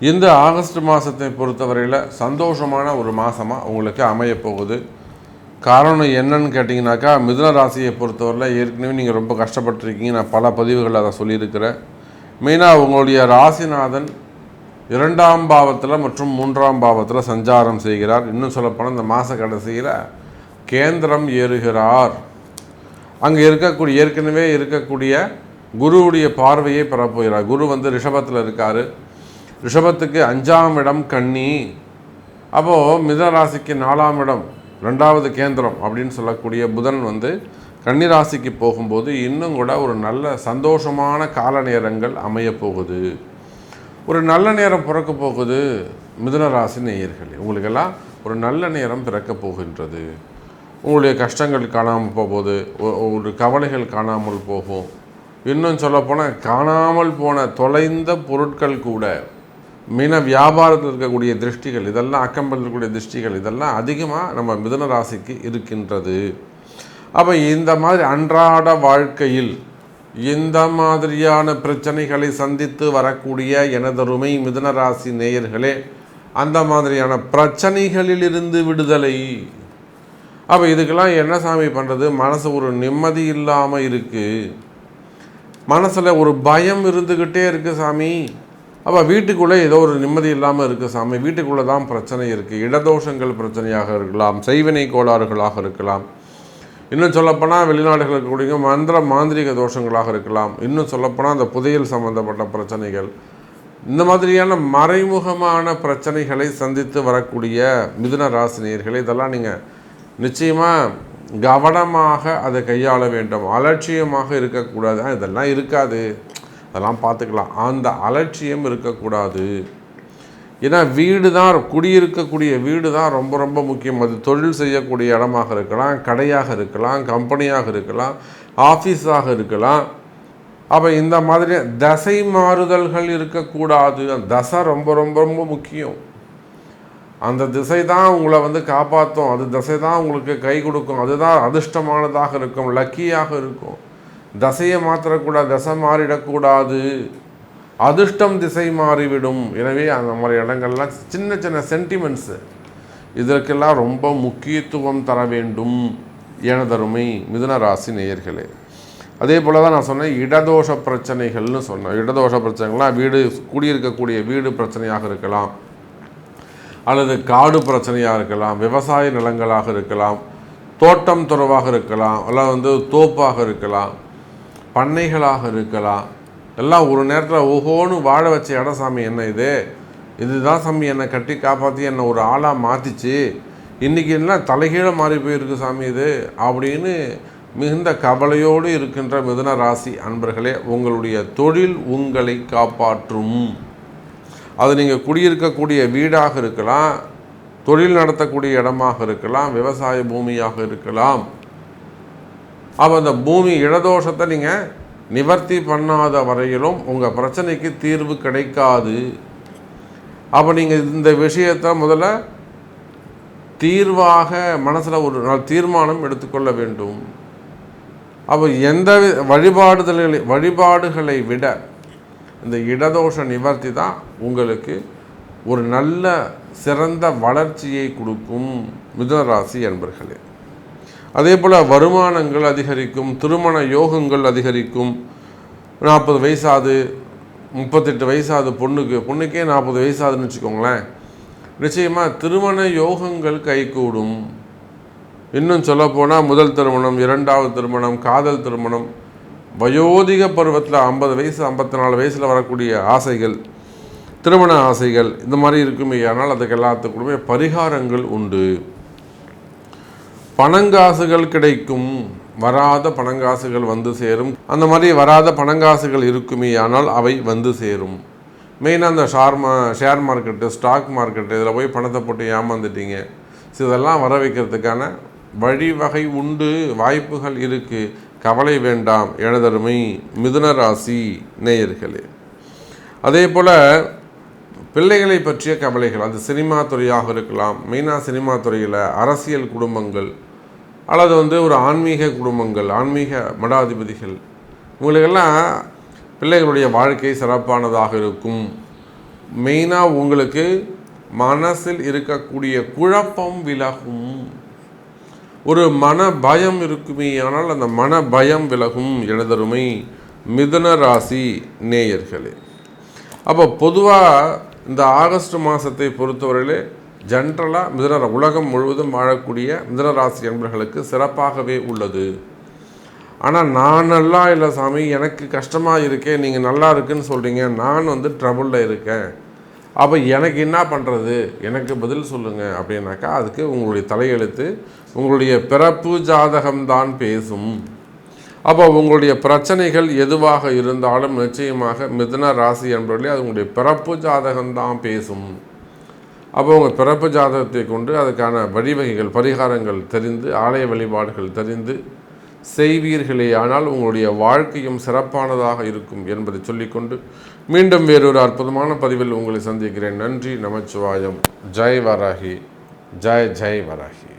இந்த ஆகஸ்ட் மாதத்தை பொறுத்தவரையில் சந்தோஷமான ஒரு மாதமாக உங்களுக்கு அமையப்போகுது காரணம் என்னன்னு கேட்டிங்கனாக்கா மிதுன ராசியை பொறுத்தவரையில் ஏற்கனவே நீங்கள் ரொம்ப கஷ்டப்பட்டுருக்கீங்க. நான் பல பதிவுகளில் அதை சொல்லியிருக்கிறேன். மெயினாக உங்களுடைய ராசிநாதன் இரண்டாம் பாவத்தில் மற்றும் மூன்றாம் பாவத்தில் சஞ்சாரம் செய்கிறார். இன்னும் சொல்லப்போனால் இந்த மாத கடைசியில் கேந்திரம் ஏறுகிறார். அங்கே இருக்கக்கூடிய ஏற்கனவே இருக்கக்கூடிய குருவுடைய பார்வையை பெறப்போகிறார். குரு வந்து ரிஷபத்தில் இருக்கார். ரிஷபத்துக்கு அஞ்சாம் இடம் கன்னி. அப்போது மிதராசிக்கு நாலாம் இடம் ரெண்டாவது கேந்திரம் அப்படின்னு சொல்லக்கூடிய புதன் வந்து கன்னிராசிக்கு போகும்போது இன்னும் கூட ஒரு நல்ல சந்தோஷமான கால நேரங்கள் அமையப் போகுது. ஒரு நல்ல நேரம் பிறக்க போகுது மிதுன ராசி நேயர்களே. உங்களுக்கெல்லாம் ஒரு நல்ல நேரம் பிறக்க போகின்றது. உங்களுடைய கஷ்டங்கள் காணாமல் போகுது ஒரு கவலைகள் காணாமல் போகும். இன்னும் சொல்லப்போனால் காணாமல் போன தொலைந்த பொருட்கள் கூட மீன வியாபாரத்தில் இருக்கக்கூடிய திருஷ்டிகள் இதெல்லாம் அக்கம்பல் இருக்கக்கூடிய திருஷ்டிகள் இதெல்லாம் அதிகமாக நம்ம மிதுன ராசிக்கு இருக்கின்றது. அப்போ இந்த மாதிரி அன்றாட வாழ்க்கையில் இந்த மாதிரியான பிரச்சனைகளை சந்தித்து வரக்கூடிய எனதருமை மிதுன ராசி நேயர்களே அந்த மாதிரியான பிரச்சனைகளிலிருந்து விடுதலை. அப்போ இதுக்கெல்லாம் என்ன சாமி பண்ணுறது மனசு ஒரு நிம்மதி இல்லாமல் இருக்குது மனசில் ஒரு பயம் இருந்துக்கிட்டே இருக்குது சாமி. அப்போ வீட்டுக்குள்ளே ஏதோ ஒரு நிம்மதி இல்லாமல் இருக்குது சாமி. வீட்டுக்குள்ளே தான் பிரச்சனை இருக்குது இடதோஷங்கள் பிரச்சனையாக இருக்கலாம். செய்வினை கோளாறுகளாக இருக்கலாம். இன்னும் சொல்லப்போனால் வெளிநாடுகள் இருக்கக்கூடிய மந்திர மாந்திரிக தோஷங்களாக இருக்கலாம். இன்னும் சொல்லப்போனால் அந்த புதையல் சம்பந்தப்பட்ட பிரச்சனைகள். இந்த மாதிரியான மறைமுகமான பிரச்சனைகளை சந்தித்து வரக்கூடிய மிதுன ராசினியர்களே இதெல்லாம் நீங்கள் நிச்சயமாக கவனமாக அதை கையாள வேண்டும். அலட்சியமாக இருக்கக்கூடாது. இதெல்லாம் இருக்காது. அதெல்லாம் பார்த்துக்கலாம். அந்த அலட்சியம் இருக்கக்கூடாது. ஏன்னா வீடு தான் குடியிருக்கக்கூடிய வீடு தான் ரொம்ப ரொம்ப முக்கியம். அது தொழில் செய்யக்கூடிய இடமாக இருக்கலாம் கடையாக இருக்கலாம் கம்பெனியாக இருக்கலாம் ஆஃபீஸாக இருக்கலாம். அப்போ இந்த மாதிரி தசை மாறுதல்கள் இருக்கக்கூடாது. அந்த தசை ரொம்ப ரொம்ப ரொம்ப முக்கியம். அந்த திசை தான் உங்களை வந்து காப்பாற்றும் அது திசை தான் உங்களுக்கு கை கொடுக்கும். அதுதான் அதிர்ஷ்டமானதாக இருக்கும் லக்கியாக இருக்கும். தசையை மாற்றக்கூடாது தசை மாறிடக்கூடாது. அதிர்ஷ்டம் திசை மாறிவிடும். எனவே அந்த மாதிரி இடங்கள்லாம் சின்ன சின்ன சென்டிமெண்ட்ஸு இதற்கெல்லாம் ரொம்ப முக்கியத்துவம் தர வேண்டும். எனதருமை மிதுன ராசி நேயர்களே. அதே போல் தான் நான் சொன்னேன் இடதோஷ பிரச்சனைகள்னு சொன்னேன். இடதோஷ பிரச்சனைகள்லாம் வீடு குடியிருக்கக்கூடிய வீடு பிரச்சனையாக இருக்கலாம். அல்லது காடு பிரச்சனையாக இருக்கலாம். விவசாய நிலங்களாக இருக்கலாம். தோட்டம் துறவாக இருக்கலாம். அல்ல வந்து தோப்பாக இருக்கலாம். பண்ணைகளாக இருக்கலாம். எல்லாம் ஒரு நேரத்தில் ஓஹோன்னு வாழ வச்ச இடம் சாமி என்ன இது? இதுதான் சாமி என்னை கட்டி காப்பாற்றி என்னை ஒரு ஆளாக மாற்றிச்சு இன்றைக்கி என்ன தலைகீழ மாறி போயிருக்கு சாமி இது? அப்படின்னு மிகுந்த கவலையோடு இருக்கின்ற மிதுன ராசி அன்பர்களே உங்களுடைய தொழில் உங்களை காப்பாற்றும். அது நீங்கள் குடியிருக்கக்கூடிய வீடாக இருக்கலாம் தொழில் நடத்தக்கூடிய இடமாக இருக்கலாம் விவசாய பூமியாக இருக்கலாம். அப்போ அந்த பூமி இடதோஷத்தை நீங்கள் நிவர்த்தி பண்ணாத வரையிலும் உங்கள் பிரச்சனைக்கு தீர்வு கிடைக்காது. அப்போ நீங்கள் இந்த விஷயத்தை முதல்ல தீர்வாக மனசில் ஒரு நாள் தீர்மானம் எடுத்துக்கொள்ள வேண்டும். அப்போ எந்த வழிபாடுதல்களை வழிபாடுகளை விட இந்த இடதோஷ நிவர்த்தி தான் உங்களுக்கு ஒரு நல்ல சிறந்த வளர்ச்சியை கொடுக்கும் மிதுனராசி என்பர்களே அதே போல் வருமானங்கள் அதிகரிக்கும் திருமண யோகங்கள் அதிகரிக்கும். நாற்பது வயசாது முப்பத்தெட்டு வயசாது பொண்ணுக்கு பொண்ணுக்கே நாற்பது வயசாதுன்னு வச்சுக்கோங்களேன். நிச்சயமாக திருமண யோகங்கள் கைகூடும். இன்னும் சொல்லப்போனால் முதல் திருமணம் இரண்டாவது திருமணம் காதல் திருமணம் வயோதிக பருவத்தில் ஐம்பது வயசு ஐம்பத்தி நாலு வயசில் வரக்கூடிய ஆசைகள் திருமண ஆசைகள் இந்த மாதிரி இருக்குமே. ஆனால் அதுக்கு எல்லாத்துக்குமே பரிகாரங்கள் உண்டு. பணங்காசுகள் கிடைக்கும். வராத பணங்காசுகள் வந்து சேரும். அந்த மாதிரி வராத பணங்காசுகள் இருக்குமே ஆனால் அவை வந்து சேரும். மெயினாக அந்த ஷார் மா ஷேர் மார்க்கெட்டு ஸ்டாக் மார்க்கெட்டு இதில் போய் பணத்தை போட்டு ஏமாந்துட்டீங்க. ஸோ இதெல்லாம் வர வைக்கிறதுக்கான வழிவகை உண்டு வாய்ப்புகள் இருக்குது கவலை வேண்டாம் எனதருமை மிதுன ராசி நேயர்களே. அதே போல் பிள்ளைகளை பற்றிய கவலைகள். அது சினிமா துறையாக இருக்கலாம் மெயினாக சினிமா துறையில் அரசியல் குடும்பங்கள் அல்லது வந்து ஒரு ஆன்மீக குடும்பங்கள் ஆன்மீக மடாதிபதிகள். இவங்களுக்கெல்லாம் பிள்ளைகளுடைய வாழ்க்கை சிறப்பானதாக இருக்கும். மெயினாக உங்களுக்கு மனசில் இருக்கக்கூடிய குழப்பம் விலகும். ஒரு மன பயம் இருக்குமே ஆனால் அந்த மன பயம் விலகும் எழுதருமை மிதுன ராசி நேயர்களே. அப்போ பொதுவாக இந்த ஆகஸ்ட் மாதத்தை பொறுத்தவரையிலே ஜென்ரலாக மிதன உலகம் முழுவதும் வாழக்கூடிய மிதுன ராசி சிறப்பாகவே உள்ளது. ஆனால் நான் நல்லா இல்லை சாமி எனக்கு கஷ்டமாக இருக்கேன் நீங்கள் நல்லா இருக்குன்னு சொல்கிறீங்க நான் வந்து ட்ரபுளில் இருக்கேன். அப்போ எனக்கு என்ன பண்ணுறது எனக்கு பதில் சொல்லுங்கள் அப்படின்னாக்கா அதுக்கு உங்களுடைய தலையெழுத்து உங்களுடைய பிறப்பு ஜாதகம்தான் பேசும். அப்போ உங்களுடைய பிரச்சனைகள் எதுவாக இருந்தாலும் நிச்சயமாக மிதுன ராசி என்பவர்களே அது உங்களுடைய பிறப்பு ஜாதகம்தான் பேசும். அப்போ உங்கள் பிறப்பு ஜாதகத்தை கொண்டு அதுக்கான வழிவகைகள் பரிகாரங்கள் தெரிந்து ஆலய வழிபாடுகள் தெரிந்து செய்வீர்களே ஆனால் உங்களுடைய வாழ்க்கையும் சிறப்பானதாக இருக்கும் என்பதை சொல்லிக்கொண்டு மீண்டும் வேறொரு அற்புதமான பதிவில் உங்களை சந்திக்கிறேன். நன்றி நமச்சிவாயம். ஜெய் வராகி. ஜெய் ஜெய் வராகி.